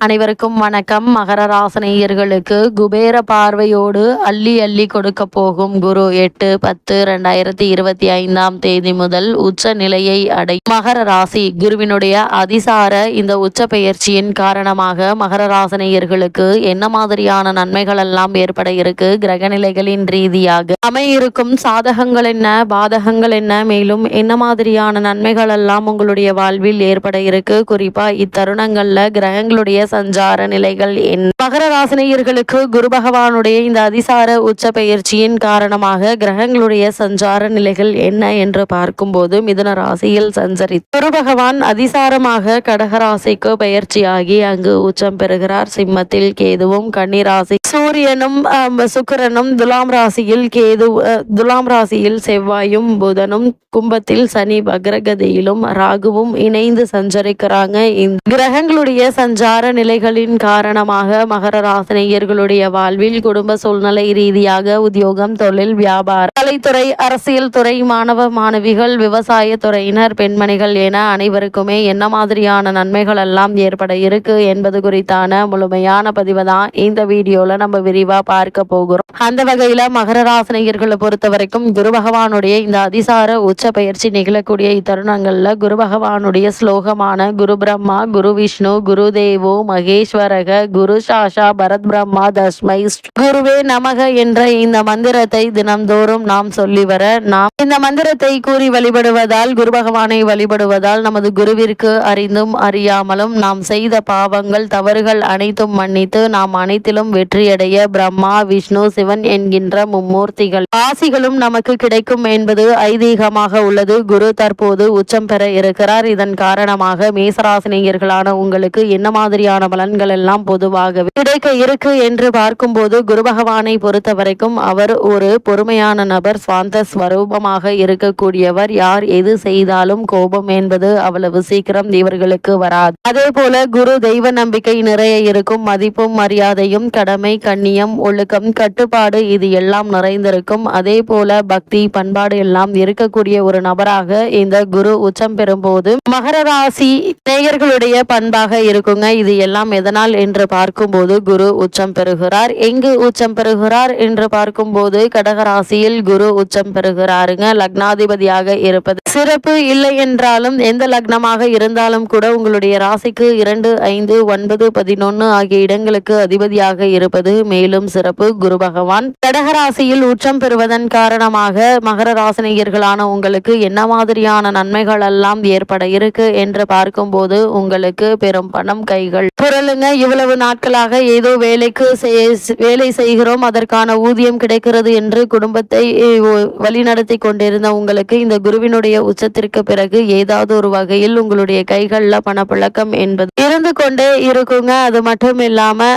அனைவருக்கும் வணக்கம். மகர ராசனையர்களுக்கு குபேர பார்வையோடு அள்ளி அள்ளி கொடுக்க போகும் குரு எட்டு பத்து ரெண்டாயிரத்தி இருபத்தி ஐந்தாம் தேதி முதல் உச்ச நிலையை அடை மகர ராசி குருவினுடைய அதிசார இந்த உச்ச பெயர்ச்சியின் காரணமாக மகர ராசனையர்களுக்கு என்ன மாதிரியான நன்மைகள் எல்லாம் ஏற்பட இருக்கு? கிரக நிலைகளின் ரீதியாக அமையிருக்கும் சாதகங்கள் என்ன? பாதகங்கள் என்ன? மேலும் என்ன மாதிரியான நன்மைகள் எல்லாம் உங்களுடைய வாழ்வில் ஏற்பட இருக்கு? குறிப்பா இத்தருணங்கள்ல கிரகங்களுடைய சஞ்சார நிலைகள் என் மகர ராசினியர்களுக்கு குரு பகவானுடைய இந்த அதிசார உச்ச பயிற்சியின் காரணமாக கிரகங்களுடைய சஞ்சார நிலைகள் என்ன என்று பார்க்கும்போது மிதுன ராசியில் சஞ்சரி குரு பகவான் அதிசாரமாக கடகராசிக்கு பயிற்சியாகி அங்கு உச்சம் பெறுகிறார். சிம்மத்தில் கேதுவும் கன்னிராசி சூரியனும் ஆம், சுக்கிரனும் துலாம் ராசியில் கேது அஹ், துலாம் ராசியில் செவ்வாயும் புதனும் கும்பத்தில் சனி பக்ரகதியிலும் ராகுவும் இணைந்து சஞ்சரிக்கிறாங்க. இந்த கிரகங்களுடைய சஞ்சார நிலைகளின் காரணமாக மகர ராசினியர்களுடைய வாழ்வில் குடும்ப சூழ்நிலை ரீதியாக உத்தியோகம் தொழில் வியாபாரம் கலைத்துறை அரசியல் துறை மாணவ மாணவிகள் விவசாய துறையினர் பெண்மணிகள் என அனைவருக்குமே என்ன மாதிரியான நன்மைகள் எல்லாம் ஏற்பட இருக்கு என்பது குறித்தான முழுமையான பதிவு தான் இந்த வீடியோல நம்ம விரிவா பார்க்க போகிறோம். அந்த வகையில மகர ராசினியர்களை பொறுத்த வரைக்கும் குரு பகவானுடைய இந்த அதிசார உச்ச பயிற்சி நிகழக்கூடிய இத்தருணங்கள்ல குரு பகவானுடைய ஸ்லோகமான குரு பிரம்மா குரு விஷ்ணு குரு தேவோ மகேஸ்வரக குரு சாஷா பரத் பிரம்மா தஸ்மை ஸ்ரீ குருவே நமக என்ற இந்த மந்திரத்தை தினம்தோறும் நாம் சொல்லி வர நாம் இந்த மந்திரத்தை கூறி வழிபடுவதால் குரு பகவானை வழிபடுவதால் நமது குருவிற்கு அறிந்தும் அறியாமலும் நாம் செய்த பாவங்கள் தவறுகள் அனைத்தும் மன்னித்து நாம் அனைத்திலும் வெற்றியடைய பிரம்மா விஷ்ணு சிவன் என்கின்ற மும்மூர்த்திகள் ஆசிகளும் நமக்கு கிடைக்கும் என்பது ஐதீகமாக உள்ளது. குரு தற்போது உச்சம் பெற இருக்கிறார். இதன் காரணமாக மேசராசினியர்களான உங்களுக்கு என்ன மாதிரியான பலன்கள் எல்லாம் பொதுவாகவே கிடைக்க இருக்கு என்று பார்க்கும்போது குரு பகவானை பொறுத்த வரைக்கும் அவர் ஒரு பொறுமையான நபர் சுவாந்த ஸ்வரூபமாக இருக்கக்கூடியவர். யார் எது செய்தாலும் கோபம் என்பது அவ்வளவு சீக்கிரம் இவர்களுக்கு வராது. அதே போல குரு தெய்வ நம்பிக்கை நிறைய இருக்கும். மதிப்பும் மரியாதையும் கடமை கண்ணியம் ஒழுக்கம் கட்டுப்பாடு இது எல்லாம் நிறைந்திருக்கும். அதே போல பக்தி பண்பாடு எல்லாம் இருக்கக்கூடிய ஒரு நபராக இந்த குரு உச்சம் பெறும்போது மகர ராசி நேயர்களுடைய பண்பாக இருக்குங்க. இது எல்லாம் எதனால் என்று பார்க்கும்போது குரு உச்சம் பெறுகிறார். எங்கு உச்சம் பெறுகிறார் என்று பார்க்கும்போது கடகராசியில் குரு உச்சம் பெறுகிறாருங்க. லக்னாதிபதியாக இருப்பது சிறப்பு இல்லை என்றாலும் எந்த லக்னமாக இருந்தாலும் கூட உங்களுடைய ராசிக்கு இரண்டு ஐந்து ஒன்பது பதினொன்னு ஆகிய இடங்களுக்கு அதிபதியாக இருப்பது மேலும் சிறப்பு. குரு பகவான் கடகராசியில் உச்சம் பெறுவதன் காரணமாக மகர ராசினியர்களான உங்களுக்கு என்ன மாதிரியான நன்மைகள் எல்லாம் ஏற்பட இருக்கு என்று பார்க்கும்போது உங்களுக்கு பெரும் பணம் கைகள் புரளுங்க இவ்வளவு நாட்களாக ஏதோ வேலைக்கு வேலை செய்கிறோம். அதற்கான ஊதியம் கிடைக்கிறது என்று குடும்பத்தை வழிநடத்தி கொண்டிருந்த உங்களுக்கு இந்த குருவினுடைய உச்சத்திற்கு பிறகு ஏதாவது ஒரு வகையில் உங்களுடைய கைகள்ல பணப்பழக்கம் என்பது இருந்து கொண்டே இருக்குங்க. அது மட்டும் இல்லாம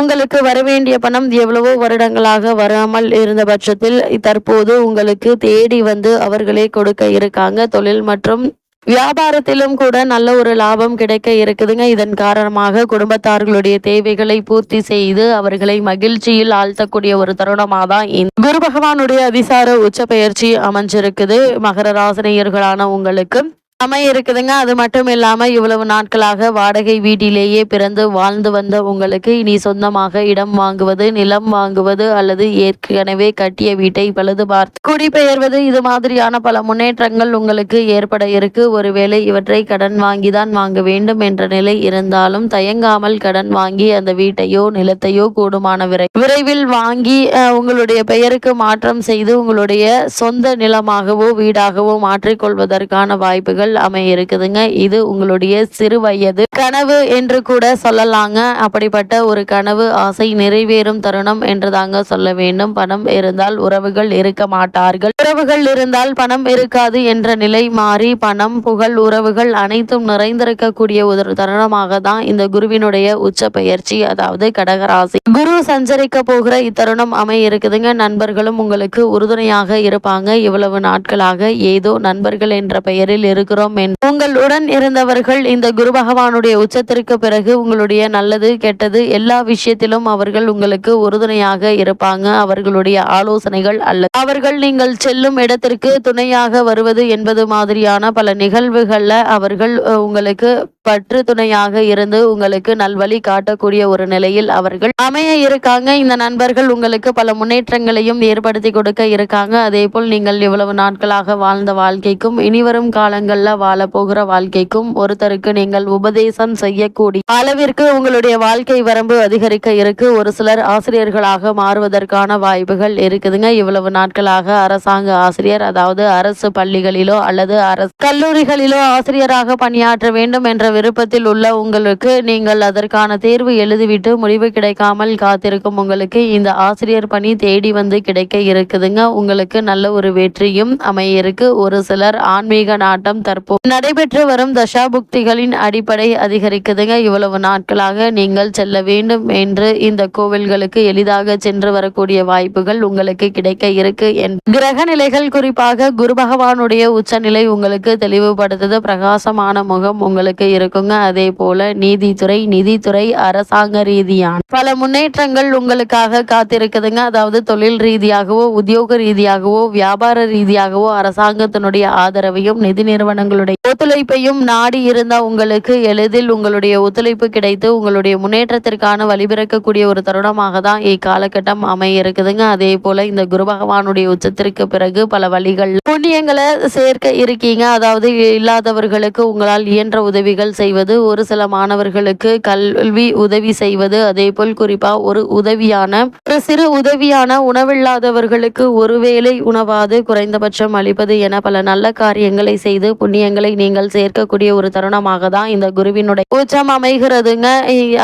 உங்களுக்கு வரவேண்டிய பணம் எவ்வளவோ வருடங்களாக வராமல் இருந்த பட்சத்தில் தற்போது உங்களுக்கு தேடி வந்து அவர்களே கொடுக்க இருக்காங்க. தொழில் மற்றும் வியாபாரத்திலும் கூட நல்ல ஒரு லாபம் கிடைக்க இருக்குதுங்க. இதன் காரணமாக குடும்பத்தார்களுடைய தேவைகளை பூர்த்தி செய்து அவர்களை மகிழ்ச்சியில் ஆழ்த்தக்கூடிய ஒரு தருணமாக தான் குரு பகவானுடைய அதிசார உச்ச பயிற்சி அமைஞ்சிருக்குது. மகர ராசினியர்களான உங்களுக்கு அமைய இருக்குதுங்க அது மட்டும் இல்லாம இவ்வளவு நாட்களாக வாடகை வீட்டிலேயே பிறந்து வாழ்ந்து வந்த உங்களுக்கு இனி சொந்தமாக இடம் வாங்குவது நிலம் வாங்குவது அல்லது ஏற்கனவே கட்டிய வீட்டை பழுது பார்த்து குடிபெயர்வது இது மாதிரியான பல முன்னேற்றங்கள் உங்களுக்கு ஏற்பட இருக்கு. ஒருவேளை இவற்றை கடன் வாங்கி தான் வாங்க வேண்டும் என்ற நிலை இருந்தாலும் தயங்காமல் கடன் வாங்கி அந்த வீட்டையோ நிலத்தையோ கூடுமான விரை விரைவில் வாங்கி உங்களுடைய பெயருக்கு மாற்றம் செய்து உங்களுடைய சொந்த நிலமாகவோ வீடாகவோ மாற்றிக்கொள்வதற்கான வாய்ப்புகள் அமைய இருக்குதுங்க. இது உங்களுடைய சிறு வயது. கனவு என்று கூட சொல்லலாங்க. அப்படிப்பட்ட ஒரு கனவு ஆசை நிறைவேறும் தருணம் என்று தாங்க சொல்ல வேண்டும். பணம் இருந்தால் உறவுகள் இருக்க மாட்டார்கள். உறவுகள் இருந்தால் பணம் இருக்காது என்ற நிலை மாறி பணம் புகழ் உறவுகள் அனைத்தும் நிறைந்திருக்கக்கூடிய ஒரு தருணமாக தான் இந்த குருவினுடைய உச்ச பெயர்ச்சி அதாவது கடகராசி. குரு சஞ்சரிக்க போகிற இத்தருணம் அமைய இருக்குதுங்க. நண்பர்களும் உங்களுக்கு உறுதுணையாக இருப்பாங்க. இவ்வளவு நாட்களாக ஏதோ நண்பர்கள் என்ற பெயரில் இருக்கிறோம் உங்களுடன் இருந்தவர்கள் இந்த குரு பகவானுடைய உச்சத்திற்கு பிறகு உங்களுடைய நல்லது கெட்டது எல்லா விஷயத்திலும் அவர்கள் உங்களுக்கு உறுதுணையாக இருப்பாங்க. அவர்களுடைய ஆலோசனைகள் அல்ல. அவர்கள் நீங்கள் செல்லும் இடத்திற்கு துணையாக வருவது என்பது மாதிரியான பல நிகழ்வுகள்ல அவர்கள் உங்களுக்கு பற்று துணையாக இருந்து உங்களுக்கு நல்வழி காட்டக்கூடிய ஒரு நிலையில் அவர்கள் அமைய இருக்காங்க. இந்த நண்பர்கள் உங்களுக்கு பல முன்னேற்றங்களையும் ஏற்படுத்தி கொடுக்க இருக்காங்க. அதே போல் நீங்கள் இவ்வளவு நாட்களாக வாழ்ந்த வாழ்க்கைக்கும் இனிவரும் காலங்களில் வாழப்போகிற வாழ்க்கைக்கும் ஒருத்தருக்கு நீங்கள் உபதேசம் செய்யக்கூடிய அளவிற்கு உங்களுடைய வாழ்க்கை வரம்பு அதிகரிக்க இருக்கு. ஒரு சிலர் ஆசிரியர்களாக மாறுவதற்கான வாய்ப்புகள் இருக்குதுங்க. இவ்வளவு நாட்களாக அரசாங்க ஆசிரியர் அதாவது அரசு பள்ளிகளிலோ அல்லது அரசு கல்லூரிகளிலோ ஆசிரியராக பணியாற்ற வேண்டும் என்ற விருப்பத்தில் உள்ள உங்களுக்கு நீங்கள் அதற்கான தேர்வு எழுதிவிட்டு முடிவு கிடைக்காமல் காத்திருக்கும் உங்களுக்கு இந்த ஆசிரியர் பணி தேடி வந்து கிடைக்க இருக்குதுங்க. உங்களுக்கு நல்ல ஒரு வெற்றியும் அமைய இருக்கு ஒரு சிலர் ஆன்மீக நாட்டம் தற்போது நடைபெற்று வரும் தசாபுக்திகளின் அடிப்படை அதிகரிக்குதுங்க. இவ்வளவு நாட்களாக நீங்கள் செல்ல வேண்டும் என்று இந்த கோவில்களுக்கு எளிதாக சென்று வரக்கூடிய வாய்ப்புகள் உங்களுக்கு கிடைக்க இருக்கு என் கிரக நிலைகள் குறிப்பாக குரு பகவானுடைய உச்சநிலை உங்களுக்கு தெளிவுபடுத்துது. பிரகாசமான முகம் உங்களுக்கு இருக்குங்க அதே போல நீதித்துறை நிதித்துறை அரசாங்க ரீதியான பல முன்னேற்றங்கள் உங்களுக்காக காத்திருக்குதுங்க. அதாவது தொழில் ரீதியாகவோ உத்தியோக ரீதியாகவோ வியாபார ரீதியாகவோ அரசாங்கத்தினுடைய ஆதரவையும் நிதி நிறுவனங்களுடைய ஒத்துழைப்பையும் நாடி இருந்த உங்களுக்கு எளிதில் உங்களுடைய ஒத்துழைப்பு கிடைத்து உங்களுடைய முன்னேற்றத்திற்கான வழிபிறக்கக்கூடிய ஒரு தருணமாக தான் இக்காலகட்டம் அமைய இருக்குதுங்க அதே போல இந்த குரு பகவானுடைய உச்சத்திற்கு பிறகு பல வழிகள் புண்ணியங்களை சேர்க்க இருக்கீங்க. அதாவது இல்லாதவர்களுக்கு உங்களால் இயன்ற உதவிகள் செய்வது ஒரு சில மாணவர்களுக்கு கல்வி உதவி செய்வது அதே போல் குறிப்பா ஒரு உதவியான ஒரு சிறு உதவியான உணவில்லாதவர்களுக்கு ஒருவேளை உணவாது குறைந்தபட்சம் அளிப்பது என பல நல்ல காரியங்களை செய்து புண்ணியங்களை நீங்கள் சேர்க்கக்கூடிய ஒரு தருணமாக தான் இந்த குருவினுடைய உச்சம் அமைகிறதுங்க.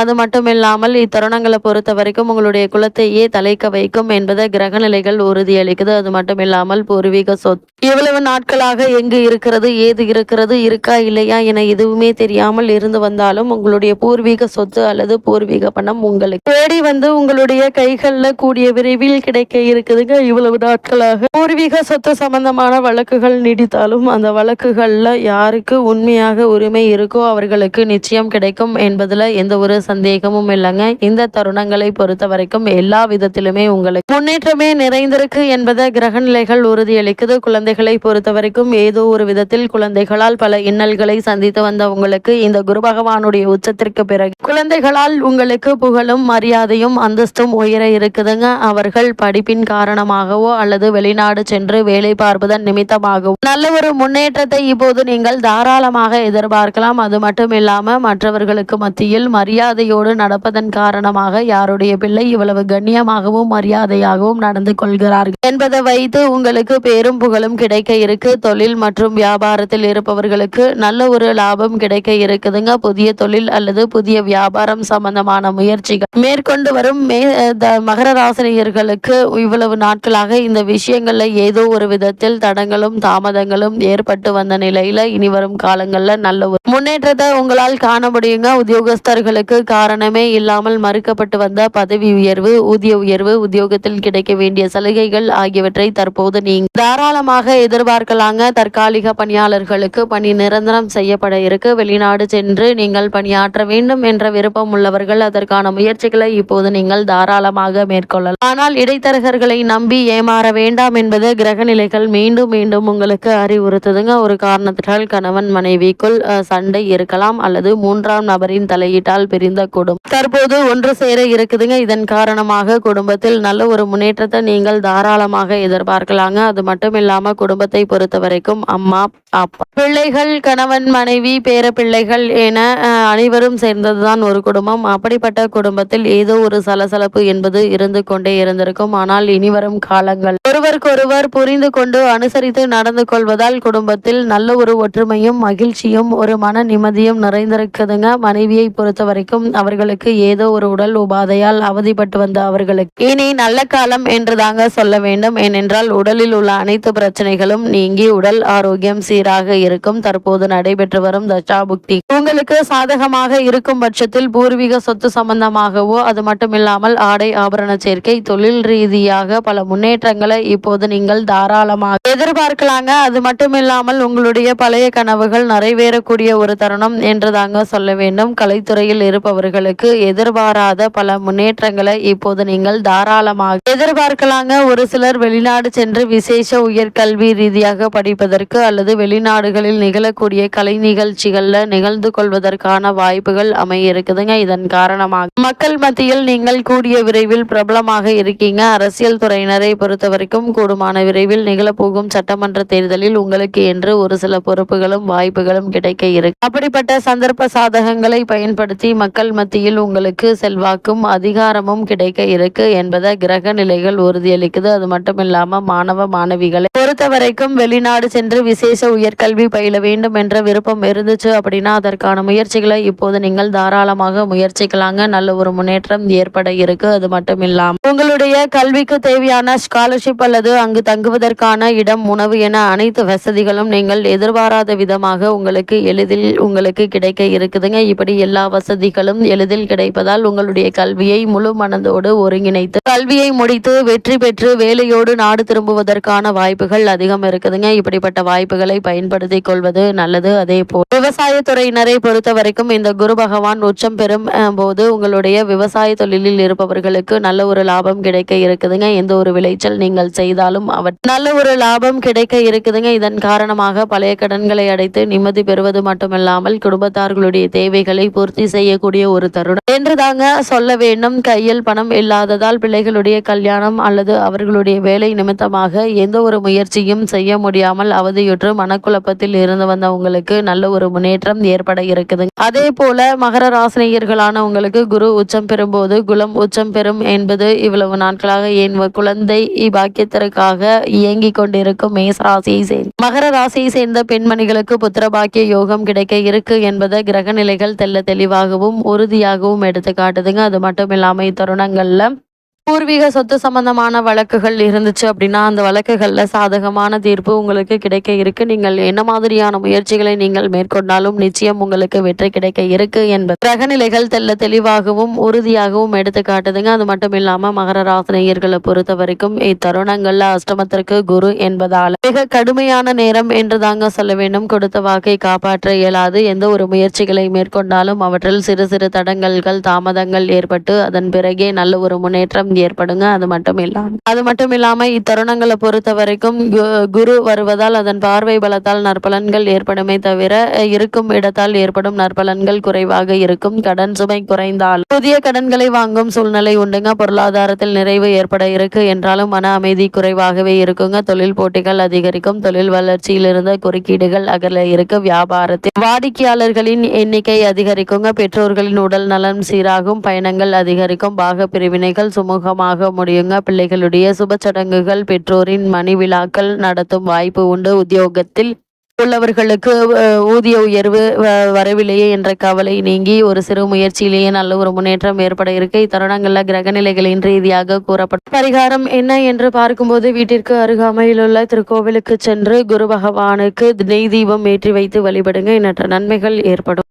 அது மட்டும் இல்லாமல் இத்தருணங்களை பொறுத்த வரைக்கும் உங்களுடைய குலத்தையே தலைக்க வைக்கும் என்பதை கிரக நிலைகள் உறுதியளிக்குது. அது மட்டும் இல்லாமல் பூர்வீக சொத்து இவ்வளவு நாட்களாக எங்கு இருக்கிறது ஏது இருக்கிறது இருக்கா இல்லையா என எதுவுமே தெரியாமல் இருந்து வந்தாலும் உங்களுடைய பூர்வீக சொத்து அல்லது பூர்வீக பணம் உங்களுக்கு தேடி வந்து உங்களுடைய கைகள்ல கூடிய விரைவில் கிடைக்க இருக்குதுங்க. இவ்வளவு நாட்களாக பூர்வீக சொத்து சம்பந்தமான வழக்குகள் நீடித்தாலும் அந்த வழக்குகள்ல யாருக்கு உண்மையாக உரிமை இருக்கோ அவர்களுக்கு நிச்சயம் கிடைக்கும் என்பதுல எந்த ஒரு சந்தேகமும் இல்லைங்க. இந்த தருணங்களை பொறுத்த வரைக்கும் எல்லா விதத்திலுமே உங்களுக்கு முன்னேற்றமே நிறைந்திருக்கு என்பதை கிரகநிலைகள் உறுதியளிக்குது. குழந்தைகளை பொறுத்த வரைக்கும் ஏதோ ஒரு விதத்தில் குழந்தைகளால் பல இன்னல்களை சந்தித்து வந்த உங்களுக்கு இந்த குரு பகவானுடைய உச்சத்திற்கு பிறகு குழந்தைகளால் உங்களுக்கு புகழும் மரியாதையும் அந்தஸ்தும் உயர இருக்குதுங்க. அவர்கள் படிப்பின் காரணமாகவோ அல்லது வெளிநாடு சென்று வேலை பார்ப்பதன் நிமித்தமாகவோ நல்ல ஒரு முன்னேற்றத்தை இப்போது நீங்கள் தாராளமாக எதிர்பார்க்கலாம். அது மட்டும் இல்லாமல் மற்றவர்களுக்கு மத்தியில் மரியாதையோடு நடப்பதன் காரணமாக யாருடைய பிள்ளை இவ்வளவு கண்ணியமாகவும் மரியாதையாகவும் நடந்து கொள்கிறார்கள் என்பதை வைத்து உங்களுக்கு பேரும் புகழும் கிடைக்க இருக்கு. தொழில் மற்றும் வியாபாரத்தில் இருப்பவர்களுக்கு நல்ல ஒரு லாபம் கிடைக்க இருக்குதுங்க. புதிய தொழில் அல்லது புதிய வியாபாரம் சம்பந்தமான முயற்சிகள். மேற்கொண்டு வரும் மே த- மகர ராசினியர்களுக்கு இவ்வளவு நாட்களாக இந்த விஷயங்கள்ல ஏதோ ஒரு விதத்தில் தடங்களும் தாமதங்களும் ஏற்பட்டு வந்த நிலையில இனி வரும் காலங்களில் நல்ல ஒரு முன்னேற்றத்தை உங்களால் காண முடியுங்க. உத்தியோகஸ்தர்களுக்கு காரணமே இல்லாமல் மறுக்கப்பட்டு வந்த பதவி உயர்வு ஊதிய உயர்வு உத்தியோகத்தில் கிடைக்க வேண்டிய சலுகைகள் ஆகியவற்றை தற்போது நீங்க தாராளமாக எதிர்பார்க்கலாங்க. தற்காலிக பணியாளர்களுக்கு பணி நிரந்தரம் செய்யப்பட இருக்கு. வெளிநாடு சென்று நீங்கள் பணியாற்ற வேண்டும் என்ற விருப்பம் உள்ளவர்கள் அதற்கான முயற்சிகளை இப்போது நீங்கள் தாராளமாக மேற்கொள்ளலாம். ஆனால் இடைத்தரகர்களை நம்பி ஏமாற வேண்டாம் என்பது கிரக நிலைகள் மீண்டும் மீண்டும் உங்களுக்கு அறிவுறுத்துதுங்க. ஒரு காரணத்தினால் கணவன் மனைவிக்குள் சண்டை இருக்கலாம் அல்லது மூன்றாம் நபரின் தலையீட்டால் பிரிந்த குடும்பம். தற்போது ஒன்று சேர இருக்குதுங்க. இதன் காரணமாக குடும்பத்தில் நல்ல ஒரு முன்னேற்றத்தை நீங்கள் தாராளமாக எதிர்பார்க்கலாங்க. அது மட்டும் இல்லாம குடும்பத்தை பொறுத்த வரைக்கும் அம்மா அப்பா. பிள்ளைகள் கணவன் மனைவி பேர பிள்ளைகள் என அனைவரும் சேர்ந்ததுதான் ஒரு குடும்பம். அப்படிப்பட்ட குடும்பத்தில் ஏதோ ஒரு சலசலப்பு என்பது இருந்து கொண்டே இருந்திருக்கும். ஆனால் இனிவரும் காலங்கள் ஒருவருக்கொருவர் புரிந்து கொண்டு அனுசரித்து நடந்து கொள்வதால் குடும்பத்தில் நல்ல ஒரு ஒற்றுமையும் மகிழ்ச்சியும் ஒரு மன நிம்மதியும் நிறைந்திருக்குதுங்க. மனைவியை பொறுத்த வரைக்கும் அவர்களுக்கு ஏதோ ஒரு உடல் உபாதையால் அவதிப்பட்டு வந்த அவர்களுக்கு இனி நல்ல காலம் என்று தாங்க சொல்ல வேண்டும். ஏனென்றால் உடலில் உள்ள அனைத்து பிரச்சனைகளும் நீங்கி உடல் ஆரோக்கியம் சீராக இருக்கும். தற்போது நடைபெற்று வரும் தசாபுக்தி. உங்களுக்கு சாதகமாக இருக்கும் பட்சத்தில் பூர்வீக சொத்து சம்பந்தமாகவோ அது மட்டுமில்லாமல் ஆடை ஆபரண சேர்க்கை தொழில் ரீதியாக பல முன்னேற்றங்களை இப்போது நீங்கள் தாராளமாக எதிர்பார்க்கலாங்க. அது மட்டும் இல்லாமல் உங்களுடைய பழைய கனவுகள் நிறைவேறக்கூடிய ஒரு தருணம் என்று தாங்க சொல்ல வேண்டும். கலைத்துறையில் இருப்பவர்களுக்கு எதிர்பாராத பல முன்னேற்றங்களை இப்போது நீங்கள் தாராளமாக எதிர்பார்க்கலாங்க. ஒரு சிலர் வெளிநாடு சென்று விசேஷ உயர்கல்வி ரீதியாக படிப்பதற்கு அல்லது வெளிநாடுகளில் நிகழக்கூடிய கலை நிகழ்ச்சிகள்ல நிகழ்ந்து கொள்வதற்கான வாய்ப்புகள் அமைய இருக்குதுங்க இதன் காரணமாக மக்கள் மத்தியில் நீங்கள் கூடிய விரைவில் பிரபலமாக இருக்கீங்க. அரசியல் துறையினரை பொறுத்தவரைக்கும் வரைக்கும் கூடுமான விரைவில் நிகழப்போகும் சட்டமன்ற தேர்தலில் உங்களுக்கு என்று ஒரு சில பொறுப்புகளும் வாய்ப்புகளும் கிடைக்க இருக்கு அப்படிப்பட்ட சந்தர்ப்ப சாதகங்களை பயன்படுத்தி மக்கள் மத்தியில் உங்களுக்கு செல்வாக்கும் அதிகாரமும் கிடைக்க இருக்கு என்பதை கிரக நிலைகள் உறுதியளிக்குது. அது மட்டும் இல்லாம மாணவ மாணவிகளை பொறுத்த வரைக்கும் வெளிநாடு சென்று விசேஷ உயர்கல்வி பயில வேண்டும் என்ற விருப்பம் இருந்துச்சு அப்படின்னா அதற்கான முயற்சிகளை இப்போது நீங்கள் தாராளமாக முயற்சிக்கலாங்க. நல்ல ஒரு முன்னேற்றம் ஏற்பட இருக்கு. அது மட்டும் இல்லாமல் உங்களுடைய கல்விக்கு தேவையான ஸ்காலர்ஷிப் அல்லது அங்கு தங்குவதற்கான இடம் உணவு என அனைத்து வசதிகளும் நீங்கள் எதிர்பாராத விதமாக உங்களுக்கு எளிதில் உங்களுக்கு கிடைக்க இருக்குதுங்க. இப்படி எல்லா வசதிகளும் எளிதில் கிடைப்பதால் உங்களுடைய கல்வியை முழு மனதோடு ஒருங்கிணைத்து கல்வியை முடித்து வெற்றி பெற்று வேலையோடு நாடு திரும்புவதற்கான வாய்ப்புகள் அதிகம் இருக்குதுங்க. இப்படிப்பட்ட வாய்ப்புகளை பயன்படுத்திக் கொள்வது நல்லது. அதே போல் விவசாயத்துறையினரை பொறுத்த வரைக்கும் இந்த குரு பகவான் உச்சம் பெறும் போது உங்களுடைய விவசாய தொழிலில் இருப்பவர்களுக்கு நல்ல ஒரு லாபம் கிடைக்க இருக்குதுங்க. எந்த ஒரு விளைச்சல் நீங்கள் செய்தாலும் அவர் நல்ல ஒரு லாபம் கிடைக்க இருக்குதுங்க. இதன் காரணமாக பழைய கடன்களை அடைத்து நிம்மதி பெறுவது மட்டுமில்லாமல் குடும்பத்தார்களுடைய தேவைகளை பூர்த்தி செய்யக்கூடிய ஒரு தருணம். என்று தாங்க சொல்ல வேண்டும். கையில் பணம் இல்லாததால் பிள்ளைகளுடைய கல்யாணம் அல்லது அவர்களுடைய வேலை நிமித்தமாக எந்த ஒரு முயற்சியும் செய்ய முடியாமல் அவதியுற்று மனக்குழப்பத்தில் இருந்து வந்த உங்களுக்கு நல்ல ஒரு முன்னேற்றம் ஏற்பட இருக்குது. அதே போல மகர ராசினியர்களான உங்களுக்கு குரு உச்சம் பெறும்போது குலம் உச்சம் பெறும் என்பது இவ்வளவு நாட்களாக என் குழந்தை பாக்கியத்திற்காக இயங்கிக் கொண்டிருக்கும் மேச ராசியை சேர்ந்த மகர ராசியை சேர்ந்த பெண்மணிகளுக்கு புத்திர பாக்கிய யோகம் கிடைக்க இருக்கு என்பதை கிரக நிலைகள் தெல்ல தெளிவாகவும் உறுதியாகவும் எடுத்து காட்டுதுங்க அது மட்டும் இல்லாம இத்தருணங்கள்ல பூர்வீக சொத்து சம்பந்தமான வழக்குகள் இருந்துச்சு அப்படின்னா அந்த வழக்குகளில் சாதகமான தீர்ப்பு உங்களுக்கு கிடைக்க இருக்கு. நீங்கள் என்ன மாதிரியான முயற்சிகளை நீங்கள் மேற்கொண்டாலும் நிச்சயம் உங்களுக்கு வெற்றி கிடைக்க இருக்கு என்பது. கிரகநிலைகள் தெல்ல தெளிவாகவும் உறுதியாகவும் எடுத்து காட்டுதுங்க. அது மட்டும் இல்லாம மகர ராசினியர்களை பொறுத்த வரைக்கும் இத்தருணங்கள்ல அஷ்டமத்திற்கு குரு என்பதால் மிக கடுமையான நேரம் என்று தாங்க சொல்ல வேண்டும். கொடுத்த வாக்கை காப்பாற்ற இயலாது. எந்த ஒரு முயற்சிகளை மேற்கொண்டாலும் அவற்றில் சிறு சிறு தடங்கல்கள் தாமதங்கள் ஏற்பட்டு அதன் பிறகே நல்ல ஒரு முன்னேற்றம் ஏற்படுங்க. அது மட்டும் இல்லாம அது மட்டும் இல்லாம இத்தருணங்களை பொறுத்த வரைக்கும் குரு வருவதால் அதன் பார்வை பலத்தால் நற்பலன்கள் ஏற்படுமே தவிர இருக்கும் இடத்தால் ஏற்படும் நற்பலன்கள் குறைவாக இருக்கும். கடன் சுமை குறைந்தால் புதிய கடன்களை வாங்கும் சூழ்நிலை உண்டுங்க. பொருளாதாரத்தில் நிறைவு ஏற்பட இருக்கு. என்றாலும் மன அமைதி குறைவாகவே இருக்குங்க. தொழில் போட்டிகள் அதிகரிக்கும். தொழில் வளர்ச்சியில் இருந்த குறுக்கீடுகள் அகல இருக்கு. வியாபாரத்தில் வாடிக்கையாளர்களின் எண்ணிக்கை அதிகரிக்குங்க. பெற்றோர்களின் உடல் நலம் சீராகும். பயணங்கள் அதிகரிக்கும். பாக பிரிவினைகள் சுமூக சுமூகமாக முடியுங்க. பிள்ளைகளுடைய சுப சடங்குகள் பெற்றோரின் மணி விழாக்கள் நடத்தும் வாய்ப்பு உண்டு. உத்தியோகத்தில் உள்ளவர்களுக்கு ஊதிய உயர்வு வரவில்லையே என்ற கவலை நீங்கி ஒரு சிறு முயற்சியிலேயே நல்ல ஒரு முன்னேற்றம் ஏற்பட இருக்கு. இத்தருணங்களில் கிரகநிலைகளின் ரீதியாக கூறப்பட்ட பரிகாரம் என்ன என்று பார்க்கும்போது வீட்டிற்கு அருகாமையில் உள்ள திருக்கோவிலுக்கு சென்று குரு பகவானுக்கு நெய் தீபம் ஏற்றி வைத்து வழிபடுங்க. எண்ணற்ற நன்மைகள் ஏற்படும்.